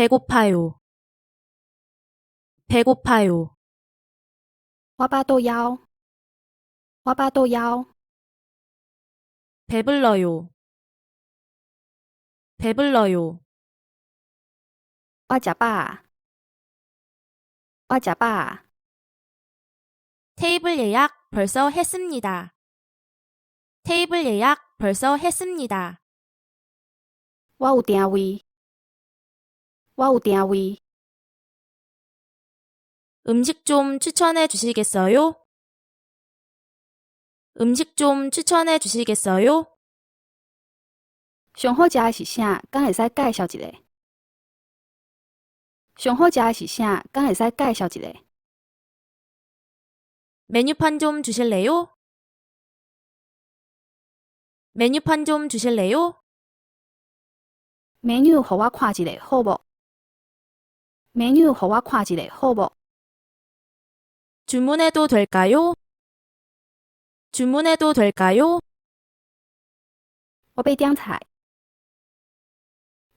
배고파요. 배고파요. 我巴肚枵，我巴肚枵， 배불러요. 배불러요. 我食饱啊，我食饱啊， 테이블 예약 벌써 했습니다. 테이블 예약 벌써 했습니다. 我有定位， 我有定位， 음식 좀 추천해 주시겠어요? 음식 좀 추천해 주시겠어요? 上好食的是啥？敢会使介绍一个？上好食的是啥？敢会使介绍一个？ 메뉴판 좀 주실래요? 메뉴판 좀 주실래요? 美女，互我看一下好无？ 美女，互我看一下好无？ 주문해도 될까요? 주문해도 될까요? 我要点菜，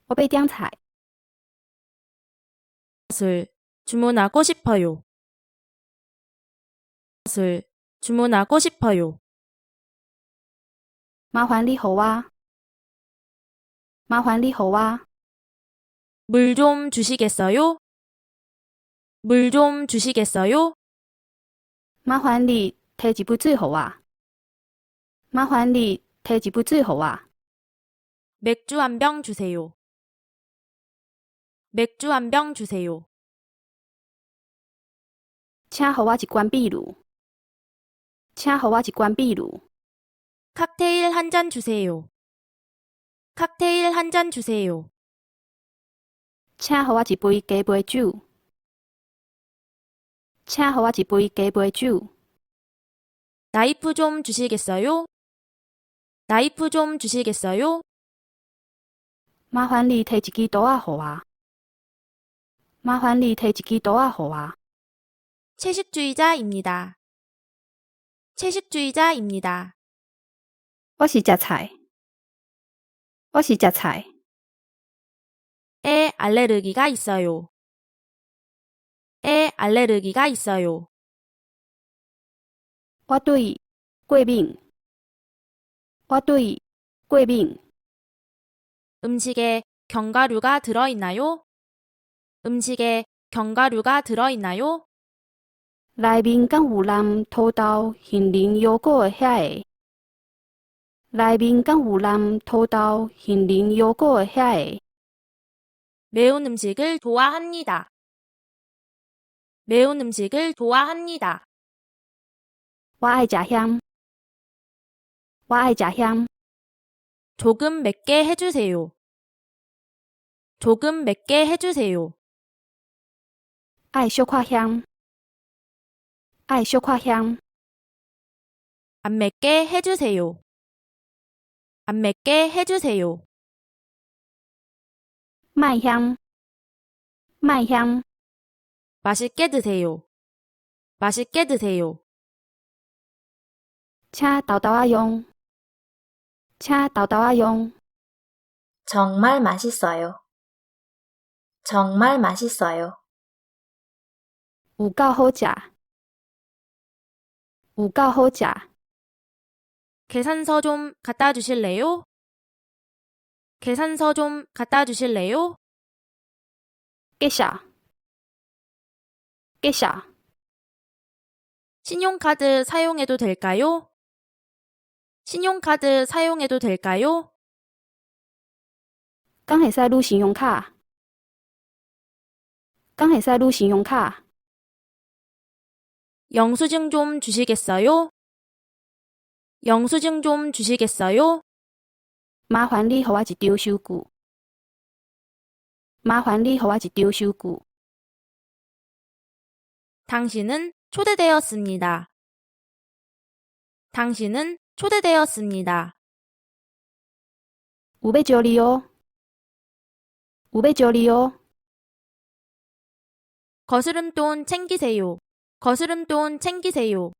我要点菜， 것을 주문하고 싶어요. 것을 주문하고 싶어요. 麻烦你互我，麻烦你互我， 물 좀 주시겠어요? 물 좀 주시겠어요? 麻烦你摕一杯水互我，麻烦你摕一杯水互我。 맥주 한 병 주세요. 맥주 한 병 주세요. 请互我一罐秘鲁，请互我一罐秘鲁， 칵테일 한 잔 주세요. 칵테일 한 잔 주세요. 请互我一杯鸡尾酒， 请互我一杯鸡尾酒。 나이프 좀 주시겠어요? 나이프 좀 주시겠어요? 麻烦你摕一支刀仔互我，麻烦你摕一支刀仔互我。 채식주의자입니다. 채식주의자입니다. 我是食菜，我是食菜， 에 알레르기가 있어요. 에 알레르기가 있어요. 我对过敏，我对过敏。 음식에 견과류가 들어있나요? 음식에 견과류가 들어있나요? 内面敢有蓝土豆、杏仁、优果的遐个？内面敢有蓝土豆、杏仁、优果的遐个？ 매운 음식을 좋아합니다. 매운 음식을 좋아합니다. 我爱食咸，我爱食咸， 조금 맵게 해주세요. 조금 맵게 해주세요. 爱小可咸，爱小可咸， 안 맵게 해주세요. 안 맵게 해주세요. 卖咸，卖咸， 맛있게 드세요. 맛있게 드세요. 차 따다와용. 차 따다와용. 정말 맛있어요. 정말 맛있어요. 우가호자. 우가호자. 계산서 좀 갖다 주실래요? 계산서 좀 갖다 주실래요? 깨샤. 介绍， 신용카드 사용해도 될까요? 신용카드 사용해도 될까요? 敢会使撸信用卡？敢会使撸信用卡？ 영수증 좀 주시겠어요? 영수증 좀 주시겠어요? 麻烦你互我一张收据。麻烦你互我一张收据。 당신은 초대되었습니다. 당신은 초대되었습니다. 우베절이요. 우베절이요. 거스름 돈 챙기세요. 거스름 돈 챙기세요.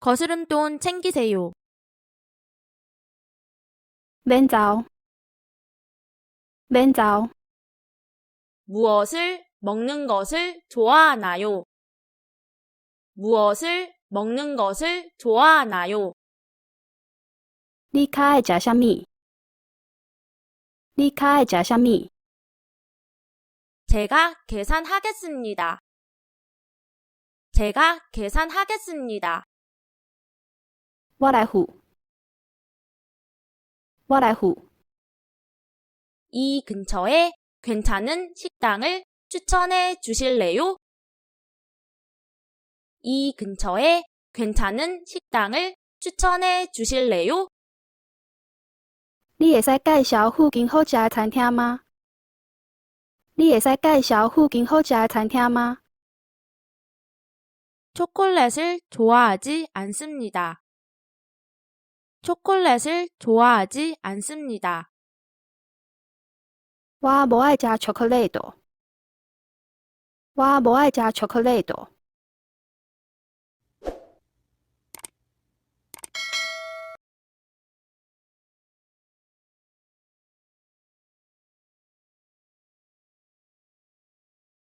거스름 돈 챙기세요. 맨자오. 맨자오. 무엇을 먹는 것을 좋아하나요? 무엇을 먹는 것을 좋아하나요? 你较爱食啥物？你较爱食啥物？ 제가 계산하겠습니다. 제가 계산하겠습니다. 我来付。我来付。 이 근처에 괜찮은 식당을 추천해 주실래요? 이 근처에 괜찮은 식당을 추천해 주실래요? 你会使介绍附近好食的餐厅吗？你会使介绍附近好食的餐厅吗？ 초콜릿을 좋아하지 않습니다. 초콜릿을 좋아하지 않습니다. 我无爱食巧克力豆。 我无爱食巧克力豆。